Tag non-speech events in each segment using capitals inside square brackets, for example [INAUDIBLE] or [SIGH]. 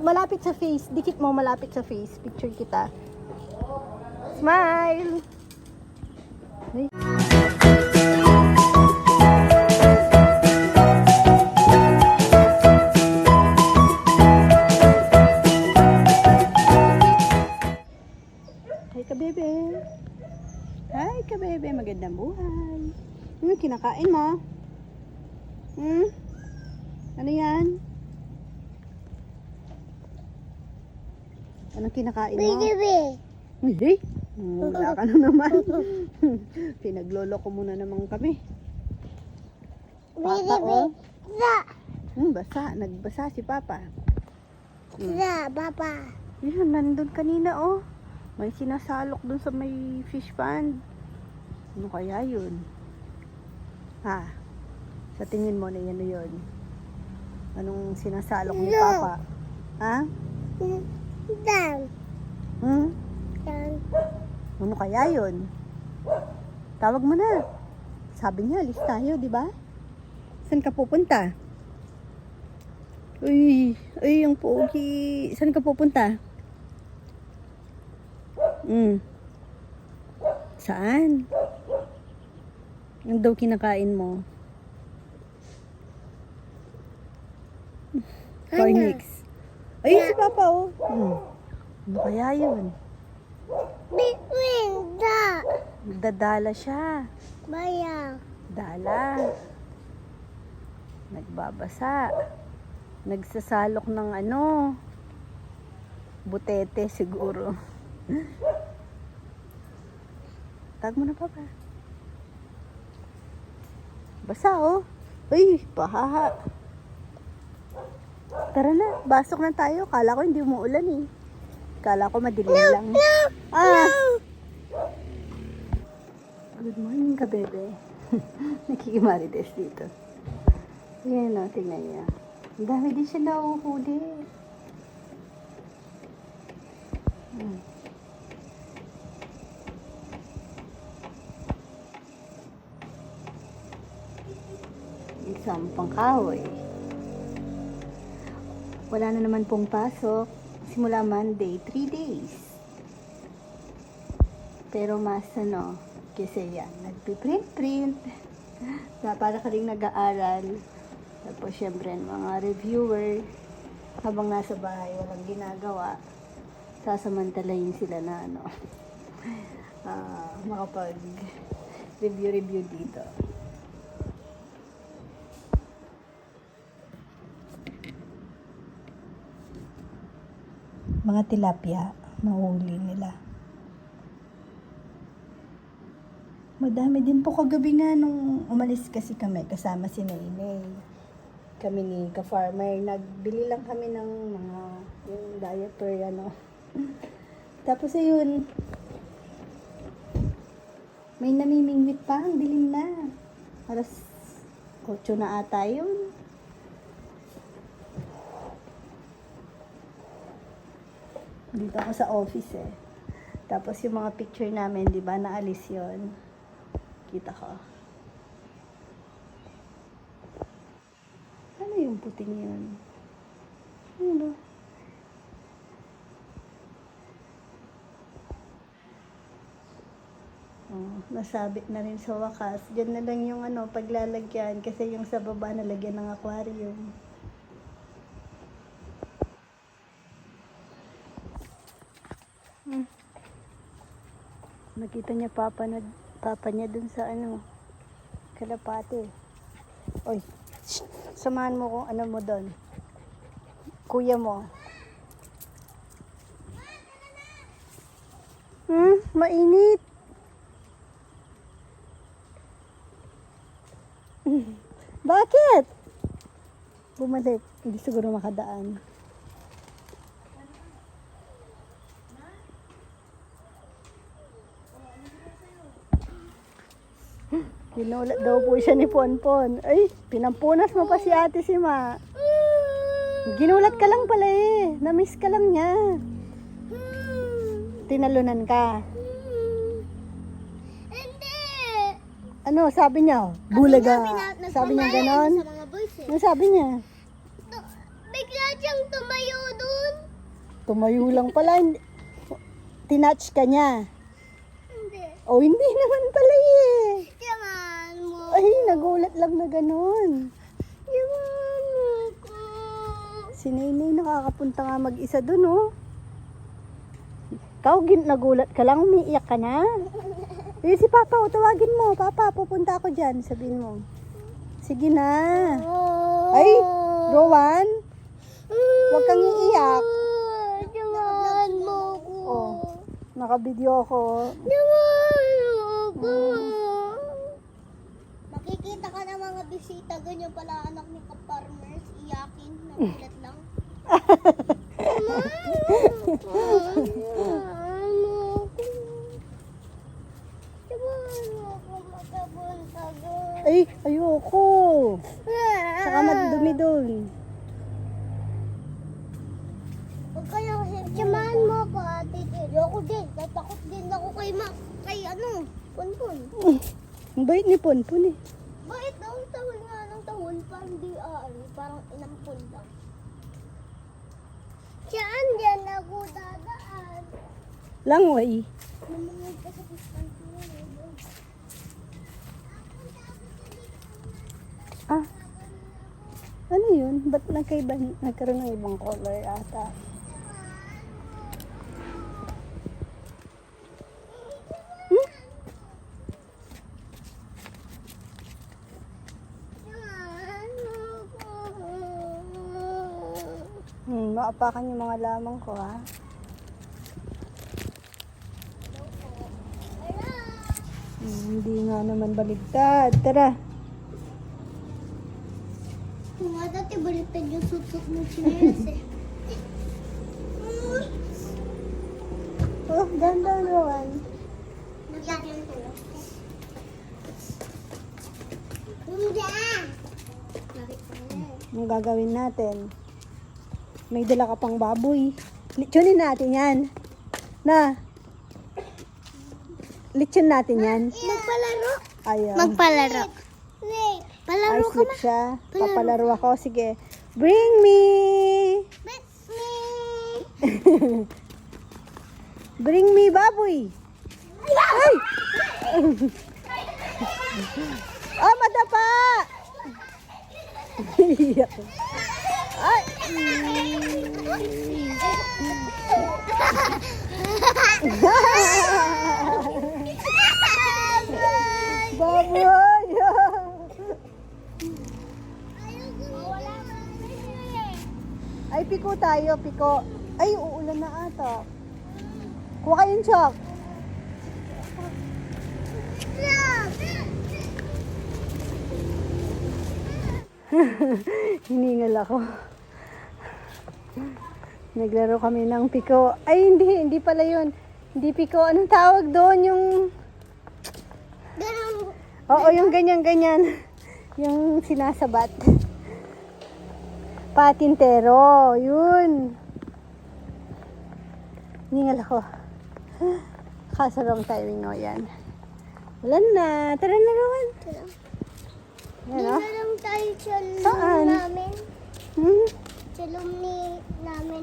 malapit sa face. Dikit mo malapit sa face. Picture kita. Smile! Ay. Ka, bebe. Hi ka, bebe. Magandang buhay. Hmm, kinakain mo? Hmm? Ano yan? Anong kinakain mo? Baby. Hindi. Wala ka na naman. [LAUGHS] Pinaglolo ko muna naman kami. Papa, oh. Sa. Hmm, basa. Nagbasa si Papa. Sa, papa. Yun, nandun kanina, oh. May sinasalok dun sa may fish pond. Ano kaya yun? Ha? Sa tingin mo na yan yun? Anong sinasalok ni. Papa? Ha? Dan. Hmm? Dan. Ano kaya yun? Tawag mo na. Sabi niya, alis tayo, di ba? Saan ka pupunta? Uy, uy, ang pogi. Saan ka pupunta? Hmm. Saan? Ang daw kinakain mo? Cornix. Ayun si Papa, oh. Hmm. Ano kaya yun? Big wing. Da. Nagdadala siya. Bayang. Dala. Nagbabasa. Nagsasalok ng ano. Butete siguro. Tag mo na pa ba? Basa oh. Uy, pahaha. Tara na, basok na tayo. Kala ko hindi umuulan eh. Kala ko madilim lang. Ah! Good morning ka, bebe. [LAUGHS] Nakikimarites dito. Ayan o, tingnan niya. Ang dami din siya nauhuli. Hmm. Isang pangkahoy. Wala na naman pong pasok. Simula Monday, 3 days. Pero mas ano, kasi yan, nagpiprint-print. [LAUGHS] Na para ka rin nag-aaral. Tapos syempre, mga reviewer, habang nasa bahay, walang ginagawa, sasamantalayin sila na ano, [LAUGHS] ah, makapag review-review dito. Mga tilapia, mahuli nila. Madami din po kagabi nga nung umalis kasi kami kasama si Nainay. Kami ni ka-farmer, nagbili lang kami ng mga yung diaper ano. [LAUGHS] Tapos ayun, may namimingwit pa, ang dilim na. Alas 8 na ata yun. Dito ako sa office eh. Tapos yung mga picture namin, di ba, naalis yon Kita ko. Ano yung puting yun? Ano? Oh, nasabit na rin sa wakas. Diyan na lang yung ano, paglalagyan kasi yung sa baba nalagyan ng aquarium. Nakita niya papa na papa niya dun sa ano kalapate. Oy, shh, samahan mo kung ano mo doon. Kuya mo. Hmm, mainit. [LAUGHS] Bakit? Bumalik. Hindi siguro makadaan. Ginulat daw po siya ni Ponpon. Ay, pinampunas mo pa si ate si Ma. Ginulat ka lang pala eh. Namiss ka lang niya. Tinalunan ka. Hindi. Ano, sabi niya? Bulaga. Pina- Sabi niya ganon. Eh. Ano sabi niya? Bigla siyang tumayo dun. Tumayo lang pala. Hindi- Tinouch ka niya. Hindi. Oh, hindi naman pala eh. Yaman mo. Ay, nagulat lang na ganun. Yaman mo ko. Si Nainay nakakapunta nga mag-isa dun, oh. Ikaw, nagulat ka lang, umiiyak ka na. Eh, si Papa, oh, tawagin mo. Papa, pupunta ako dyan, sabihin mo. Sige na. Ay, Rowan, huwag kang iiyak. Yaman mo. Oh, nakabidyo ako. Yaman mo ko. Makikita ka ng mga bisita, ganyan pala anak ni ka-farmers, iyakin, nagulat lang. Doon. Ay, ayoko. Saka madumi dun. Huwag kayo samahan mo ako, ate. Ayoko din. Tatakot din ako kay ma... Kay ano? Punpun. Ang bait ni Ponpon eh. Bakit daw tahol nga ng tahol? Parang di ah, ano, parang inampun lang. Saan dyan ako dadaan? Langway. Lumungod ka sa pistan ko. Ah. Ano yun? Ba't nagkaiba, nagkaroon ng ibang color ata? Hmm? Samahan mo ko. Hmm, maapakan yung mga lamang ko ha. Hmm, hindi nga naman baligtad. Tara. Nga dati baliktad yung sutsuk ng chinelas eh. [LAUGHS] Oh, ganda naman. Nagyakin ko ah! Ang gagawin natin? May dala ka pang baboy. Litsunin natin yan. Na. Litsun natin yan. Magpalaro? Ayaw. Magpalaro. Wait. Ay, Palaro ka ba? siya. Palaro Papalaro ako. Sige. Bring me! Bet me! [LAUGHS] Bring me baboy! Ay! [LAUGHS] ah, madapa! Iyak. [LAUGHS] Ay! Baboy! [LAUGHS] Ay, piko tayo, piko. Ay, uulan na ata. Kuha kayong chok. [LAUGHS] Hiningal ako. Naglaro kami ng piko. Ay, hindi, hindi pala yun. Hindi piko. Anong tawag doon? Yung, Ganun. oo, yung ganyan-ganyan. [LAUGHS] Yung sinasabat. Patintero. Yun. Hiningal ako. [GASPS] Kaso wrong timing o yan. Wala na. Tara na naman. Yan o. Dito lang tayo sa lum Saan? namin. Hmm? Sa lum ni, namin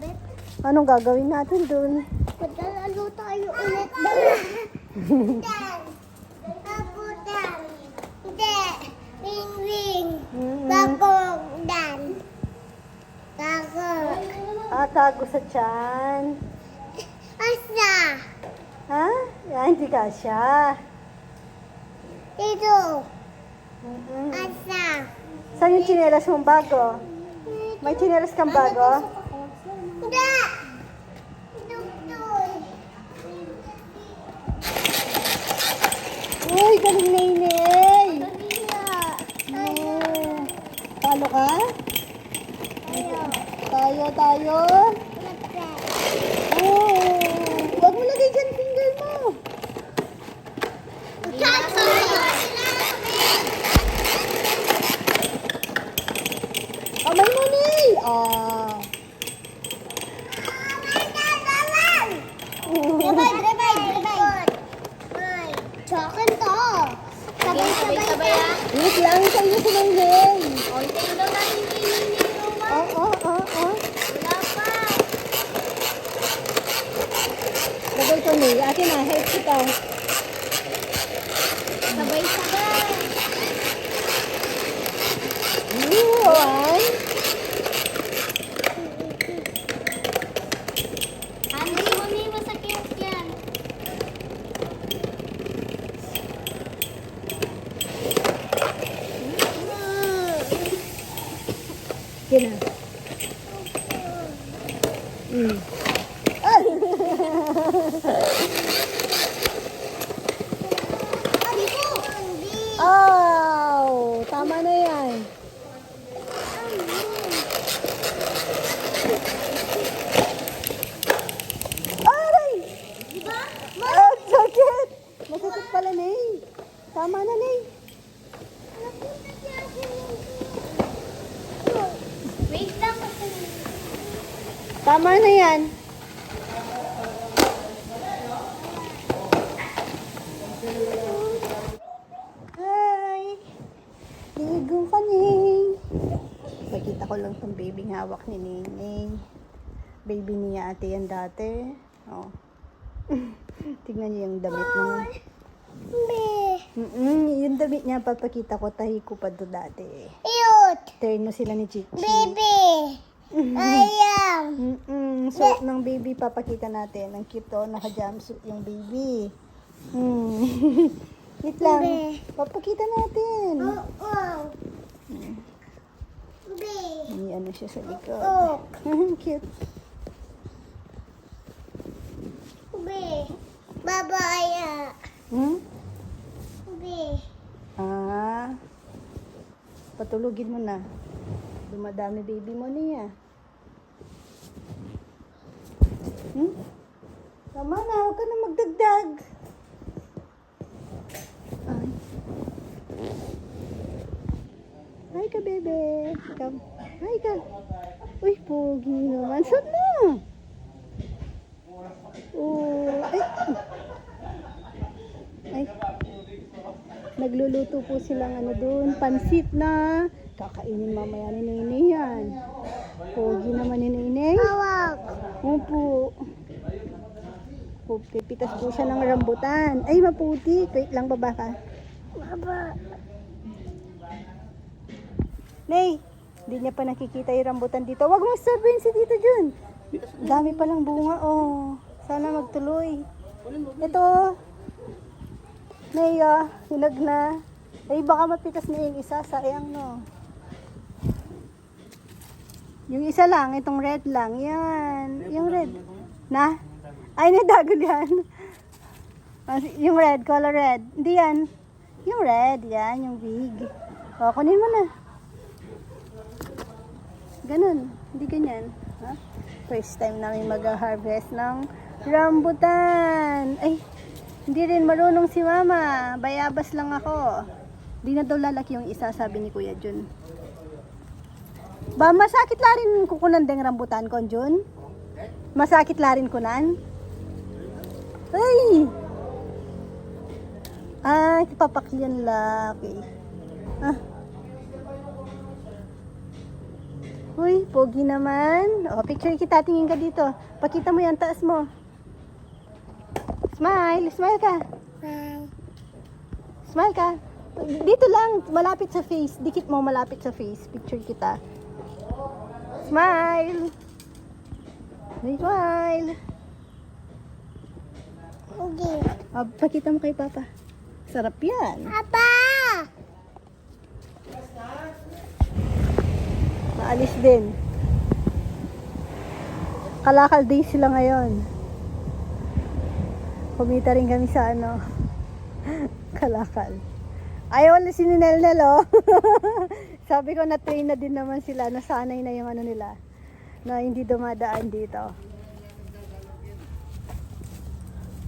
Beth. Anong gagawin natin dun? Maglalalo tayo ulit doon. Dan. Ako dan. Hindi. Wing wing. Bakong dan. Kako. Ah, tago sa tiyan. Asa. Ha? Yan, hindi ka siya. Dito. Mm-mm. Asa. Saan yung chinelas mong bago? May chinelas kang bago? Hindi. Dugtun. Uy, galing na inay. Kanina. Oh. Talo ka? Tayo. Tayo. Oh. Huwag mo lagay dyan finger mo. Kamay mo ni. Ah. Sabay, sabay, sabay. Chokin to. Sabay, sabay, sabay. Wait lang, sa'yo si Maylin. Konting daw natin ni Oh, oh, oh, oh. Wala pa. Nay. Akin na, help kita. Sabay-sabay. Hindi mo may masakit yan. Akin na. Mm. Hindi po. Hindi. Oh, tama na yan. Aray! Diba? Ah, sakit! Masakit pala, Nay. Tama na, Nay. Wait lang kasi. Tama na yan. Hi! Ligo ka, Ning. Pakita ko lang tong baby hawak ni Ning. Baby niya ate yan dati. Oh. [LAUGHS] Tingnan niyo yung damit mo. Be. Mm-mm, yung damit niya, papakita ko, tahi ko pa doon dati. Cute. Turn mo sila ni Chichi. Baby. [LAUGHS] Ayam. Mm-mm, suot ng baby, papakita natin. Ang cute to, naka-jumpsuit yung baby. Hmm. [LAUGHS] Wait lang. Papakita natin. Oh, wow. May ano siya sa likod. [LAUGHS] Cute. Babaya. Hmm? Be. Ah. Patulugin mo na. Dumadami baby mo niya. Hmm? Tama na, huwag ka na magdagdag. Ay. Hi ka, bebe. Come. Hi ka. Uy, pogi naman. Saan na? Oh, ay. Ay. Nagluluto po silang ano doon, pansit na kakainin mamaya ni Nene yan. Pogi naman ni Nene. Hawak. Opo. Po, pipitas po siya ng rambutan. Ay, maputi. Wait lang, baba ka. Baba. Nay, hindi niya pa nakikita yung rambutan dito. Huwag mo sabihin si Tito Jun. Dami palang bunga, oh. Sana magtuloy. Ito. Nay, ah, hinag na. Ay, baka mapitas na yung isa. Sayang, no. Yung isa lang, itong red lang. Yan. Yung red. Na? Ay, nadagol yan. [LAUGHS] Ah, Yung red, color red. Hindi yan. Yung red, yan. Yung big. O, kunin mo na. Ganun. Hindi ganyan. Ha? First time namin mag-harvest ng rambutan. Ay, hindi rin marunong si mama. Bayabas lang ako. Di na daw lalaki yung isa, sabi ni Kuya Jun. Ba, masakit la rin kukunan deng rambutan ko, Jun? Masakit la rin kunan? Ay! Ay, papakyan laki. Ah. Uy, pogi naman. O, picture kita. Tingin ka dito. Pakita mo yan, taas mo. Smile. Smile ka. Bye. Smile ka. Dito lang. Malapit sa face. Dikit mo malapit sa face. Picture kita. Smile. Smile. Okay. O, pakita mo kay Papa. Sarap yan. Papa! Naalis din. Kalakal din sila ngayon. Kumita rin kami sa ano. [LAUGHS] Kalakal. Ayaw na si Ninelnel oh. [LAUGHS] Sabi ko na train na din naman sila. Nasanay na yung ano nila. Na hindi dumadaan dito.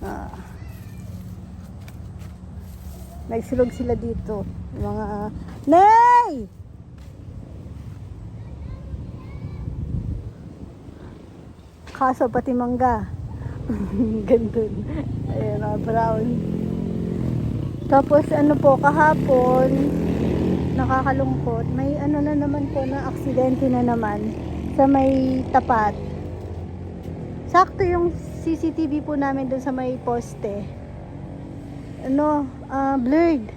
Ah. Nagsulog sila dito. Mga Nay! Kaso pati mangga. [LAUGHS] Gandun. Ayan, ah, brown. Tapos ano po, kahapon, nakakalungkot, may ano na naman po na aksidente na naman sa may tapat. Sakto yung CCTV po namin doon sa may poste. Ano, ah, blurred.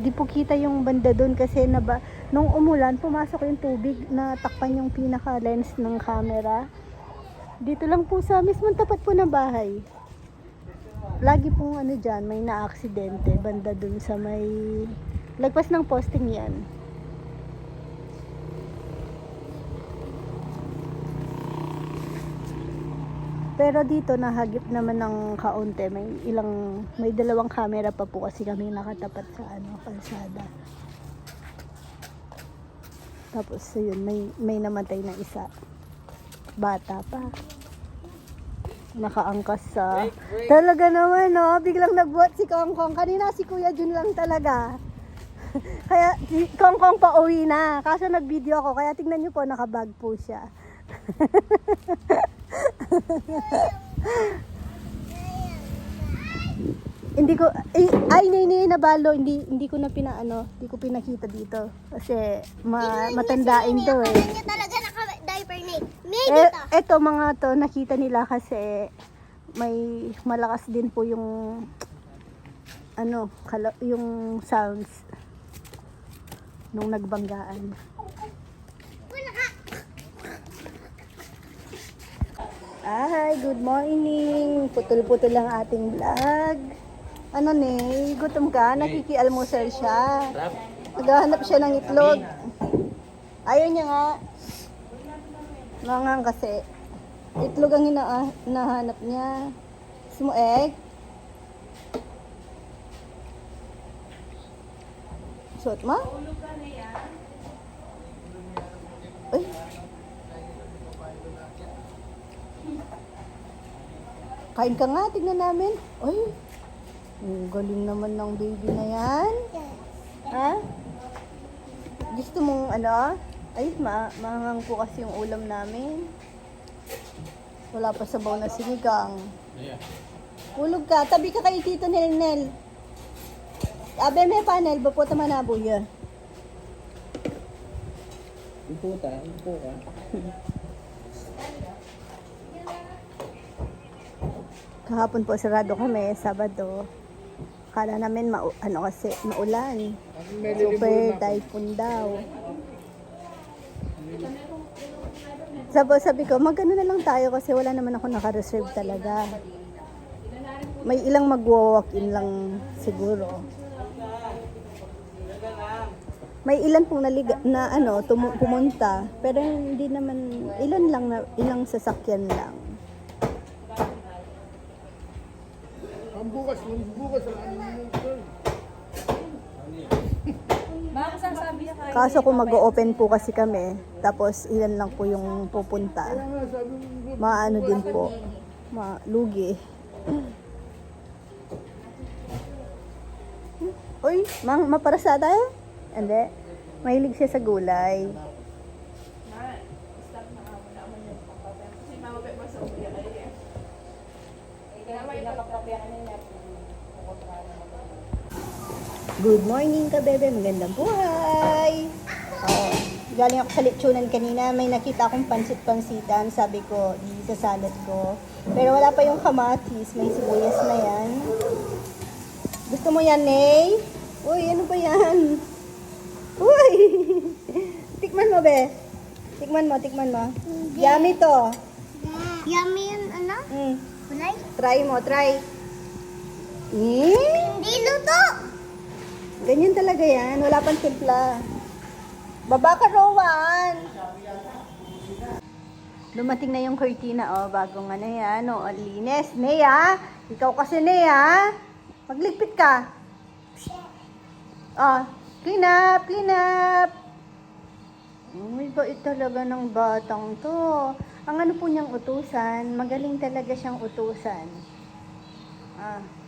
Di po kita yung banda doon kasi naba, nung umulan, pumasok yung tubig na takpan yung pinaka lens ng camera. Dito lang po sa mismong tapat po ng bahay. Lagi pong ano dyan, may na-aksidente banda dun sa may lagpas ng posting yan. Pero dito nahagip naman ng kaunti. May ilang may dalawang camera pa po kasi kami nakatapat sa ano, kalsada. Tapos yun, may may namatay na isa. Bata pa. Nakaangkas sa Talaga naman, no? Biglang nagbuhat si Kong Kong. Kanina si Kuya Jun lang talaga. [LAUGHS] kaya si Kong Kong pa uwi na. Kaso nag-video ako. Kaya tingnan nyo po, nakabag po siya. [LAUGHS] hindi ko ay, ay nay nay nabalo hindi hindi ko na pinaano hindi ko pinakita dito kasi ma, matandain to eh talaga na eh. May eh, dito. eto mga to, nakita nila kasi may malakas din po yung ano, kala, yung sounds nung nagbanggaan. Ay, good morning. Putol-putol lang ating vlog. Ano ne, gutom ka? Nakikialmusal siya. Naghahanap siya ng itlog. Ayaw niya nga. Mangang kasi. Itlog ang hina hinahanap niya. Gusto mo egg? Suot mo? Uy. Kain ka nga, tignan namin. Uy. Ang galing naman ng baby na yan. Ha? Gusto mong ano? Ay, ma mahangang po kasi yung ulam namin. Wala pa sabaw na sinigang. Hulog ka. Tabi ka kay Tito Nel Nel. Abe may panel. Bapo tama na buya. Upo ta, upo ka. Kahapon po sarado kami, Sabado. Kala namin ma ano kasi maulan. Super typhoon daw. Sabi, sabi ko, magano na lang tayo kasi wala naman ako naka-reserve talaga. May ilang magwa-walk-in lang siguro. May ilan pong naliga, na ano, tumu- pumunta, pero hindi naman, ilan lang na, ilang sasakyan lang. Ang bukas, bukas ang ano yung turn. Kaso kung mag-open po kasi kami, tapos ilan lang po yung pupunta. Maano din po, malugi. Uy, mang maparasa tayo? Hindi. Mahilig siya sa gulay. Good morning ka, bebe. Magandang buhay. Oh, galing ako sa lechonan kanina. May nakita akong pansit-pansitan. Sabi ko, sa salad ko. Pero wala pa yung kamatis. May sibuyas na yan. Gusto mo yan, Ney? Uy, ano ba yan? Uy! [LAUGHS] tikman mo, be. Tikman mo, tikman mo. Yummy to. Yummy yun, ano? Mm. Kulay? Try mo, try. Eh? Hindi luto. Ganyan talaga yan. Wala pang timpla. Baba ka, Rowan! Dumating na yung cortina, oh. Bagong ano yan, oh. Linis. Nea! Ikaw kasi, Nea! Magligpit ka. Oh, clean up, clean up. Uy, bait talaga ng batang to. Ang ano po niyang utusan, magaling talaga siyang utusan. Ah.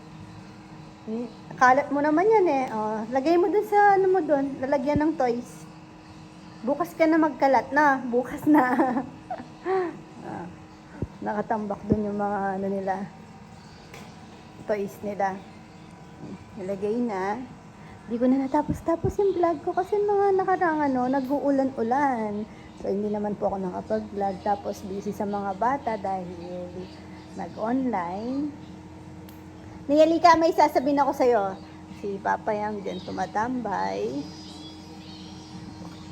Kalat mo naman yan eh. Oh, lagay mo dun sa ano mo dun, lalagyan ng toys. Bukas ka na magkalat na. Bukas na. [LAUGHS] ah, nakatambak dun yung mga ano nila. Toys nila. Nilagay na. Hindi ko na natapos-tapos yung vlog ko kasi mga nakarang ano, nag-uulan-ulan. So, hindi naman po ako nakapag-vlog. Tapos, busy sa mga bata dahil nag-online. Niyalika, may sasabihin ako sa'yo. Si Papa Yang dyan tumatambay.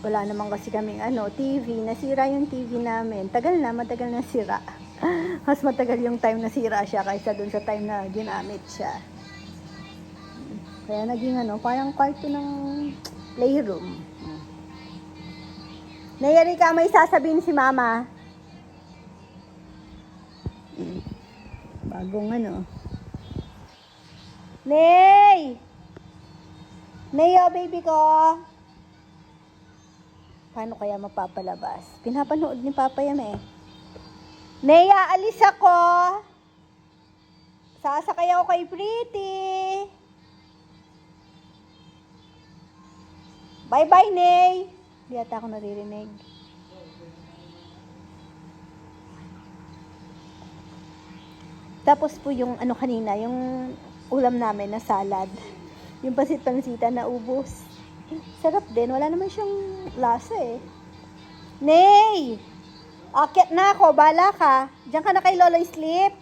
Wala naman kasi kaming ano, TV. Nasira yung TV namin. Tagal na, matagal na sira. [LAUGHS] Mas matagal yung time na sira siya kaysa dun sa time na ginamit siya. Kaya naging ano, parang kwarto ng playroom. Nayari ka, may sasabihin si Mama. Mm. Bagong ano. Nay! Nay, oh, baby ko! Paano kaya mapapalabas? Pinapanood ni Papa yan eh. Neya, alis ako! Sasakay ako kay Pretty! Bye-bye, Ney! Hindi ata ako naririnig. Tapos po yung ano kanina, yung ulam namin na salad. Yung pasit-pansita na ubos. Sarap din. Wala naman siyang lasa eh. Ney! Akit na ako. Bala ka. Diyan ka na kay Lolo sleep.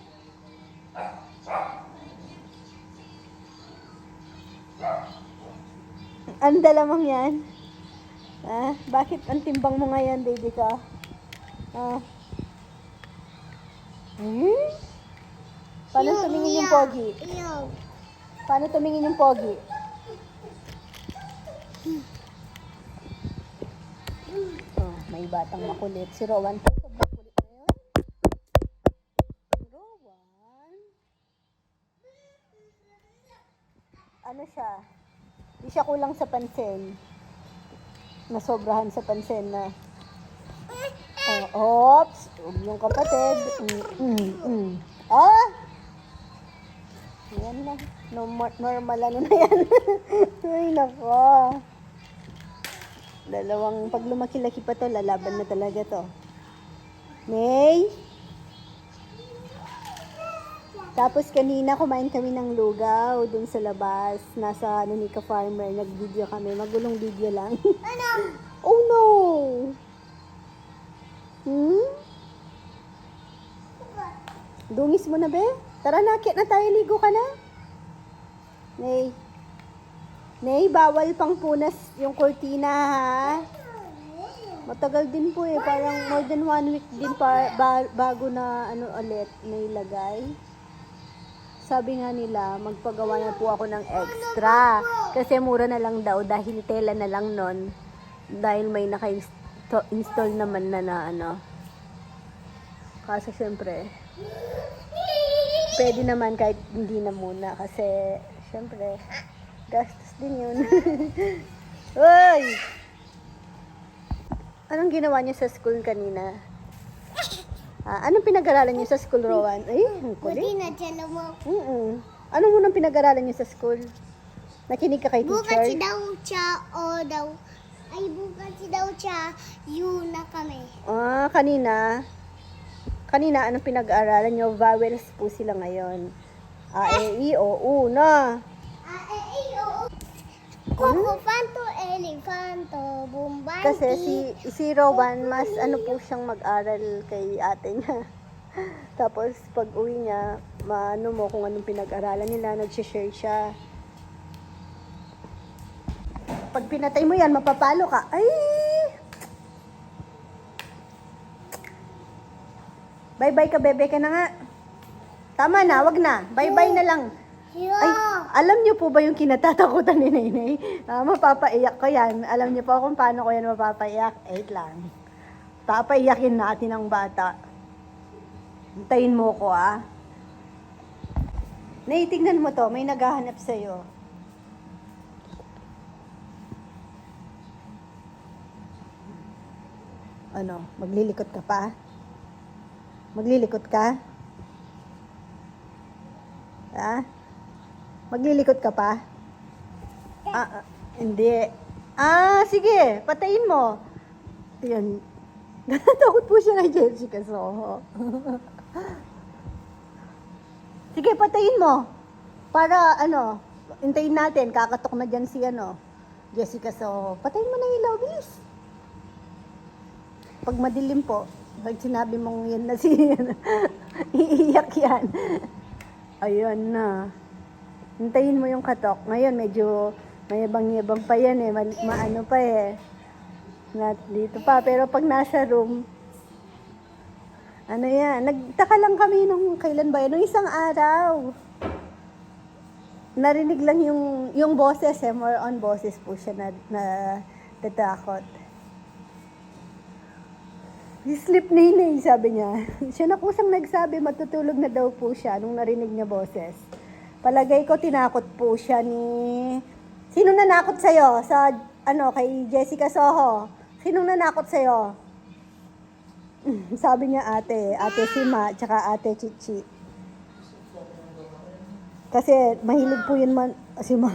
Ang dalamang yan. Ah, bakit ang timbang mo ngayon, baby ka? Ah. Hmm? Paano tumingin yung pogi? Paano tumingin yung pogi? Oh, may batang makulit. Si Rowan po, sobrang kulit na yun. Rowan? Ano siya? Di siya kulang sa pansin. Nasobrahan sa pansin na. Oh, oops! Huwag yung kapatid. Mm, mm, mm. Ah! Yan lang. Normal, normal ano na yan. [LAUGHS] Ay, nako. Dalawang, pag lumaki-laki pa to, lalaban na talaga to. May? Tapos kanina kumain kami ng lugaw dun sa labas. Nasa ano ni Ka Farmer, nag-video kami. Magulong video lang. [LAUGHS] Ano? oh no! Hmm? Dungis mo na, be? Tara na, kit na tayo, ligo ka na. Nay. Nay, bawal pang punas yung kurtina, ha? Matagal din po eh. Parang more than one week din pa, ba- bago na ano ulit nailagay. Sabi nga nila, magpagawa na po ako ng extra. Kasi mura na lang daw dahil tela na lang nun. Dahil may naka-install naman na na ano. Kaso syempre, pwede naman kahit hindi na muna. Kasi syempre, gastos din yun. [LAUGHS] Uy! Anong ginawa niyo sa school kanina? Ah, anong pinag-aralan niyo sa school, Rowan? Ay, ang Buti kulit. na dyan mo. Mm Ano mo nang pinag-aralan niyo sa school? Nakinig ka kay Bukas si teacher? daw siya o daw. Ay, bukas si daw siya. Yun na kami. Ah, kanina. Kanina, anong pinag-aaralan niyo? Vowels po sila ngayon. A, E, I, O, U, na. Ah, eh, eh, oo. Coco Fanto, Elefanto, Bumbanti. Kasi si, si Rowan, mas ano po siyang mag-aral kay ate niya. [LAUGHS] Tapos, pag uwi niya, maano mo kung anong pinag-aralan nila, nag-share siya. Pag pinatay mo yan, mapapalo ka. Ay! Bye-bye ka, bebe ka na nga. Tama na, wag na. Bye-bye na lang. Ay, alam niyo po ba yung kinatatakutan ni Nainay? Ah, mapapaiyak ko yan. Alam niyo po kung paano ko yan mapapaiyak. Eight lang. Papaiyakin natin ang bata. Hintayin mo ko ah. Nay, tignan mo to. May naghahanap sa'yo. Ano, maglilikot ka pa? Maglilikot ka? Ha? Maglilikot ka pa? Ah, ah, hindi. Ah, sige, patayin mo. Yan. [LAUGHS] Takot po siya kay Jessica Soho. [LAUGHS] sige, patayin mo. Para, ano, hintayin natin, kakatok na dyan si, ano, Jessica Soho. Patayin mo na ilaw, bilis. pag madilim po, pag sinabi mong yan na si, [LAUGHS] iiyak yan. Ayun na. Hintayin mo yung katok. Ngayon, medyo mayabang-yabang pa yan eh. Maano pa eh. Na, dito pa. Pero pag nasa room, ano yan, nagtaka lang kami nung kailan ba yan? Nung isang araw. Narinig lang yung, yung boses eh. More on boses po siya na, na tatakot. Sleep ninay, sabi niya. [LAUGHS] Siya na kusang nagsabi, matutulog na daw po siya nung narinig niya boses. Palagay ko, tinakot po siya ni... Sino nanakot sa'yo? Sa, ano, kay Jessica Soho. Sinong nanakot sa'yo? [LAUGHS] sabi niya ate, ate Sima, tsaka ate Chichi. Kasi mahilig po yun man, [LAUGHS] si Man.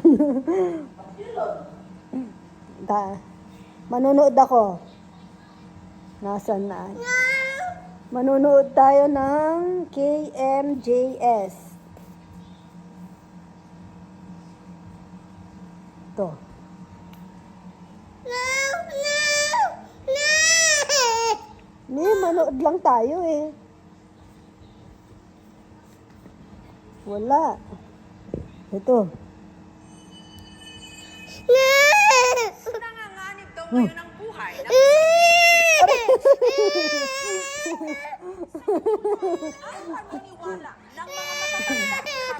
da, manonood ako. Nasaan na? Manonood tayo ng KMJS. To. No, no, no. Hindi, manood lang tayo eh. Wala. Ito. Nanganganib daw ngayon ang buhay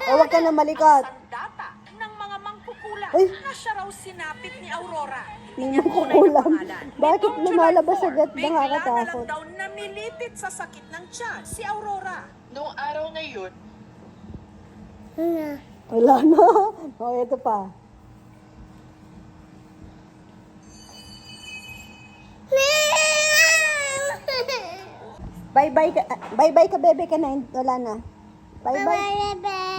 O, wag ka na malikot. sandata ng mga mangkukulam Ay. na siya raw sinapit ni Aurora. Hindi niya tunay na mangkukulam. pangalan. Bakit Nitong July lumalabas 4, agad? Bigla na lang Nakakatakot. daw namilipit sa sakit ng tiyan si Aurora. Noong araw na yun, Wala na. O, ito pa. Bye-bye ka. ah, Bye-bye ka, bebe ka na. Wala na. Bye-bye.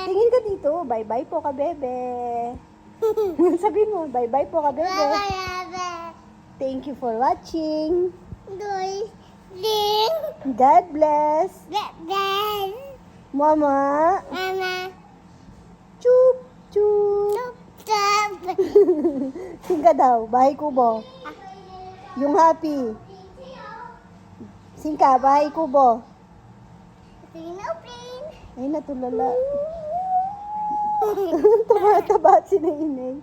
Tingin ka dito. Bye-bye po ka, bebe. [LAUGHS] [LAUGHS] Sabihin mo, bye-bye po ka, bebe. Thank you for watching. God bless. Mama. Chup, chup. Sing [LAUGHS] ka daw. Bahay kubo. Yung happy. Sing ka, bahay kubo. Ay, natulala. Tumataba si Nainay.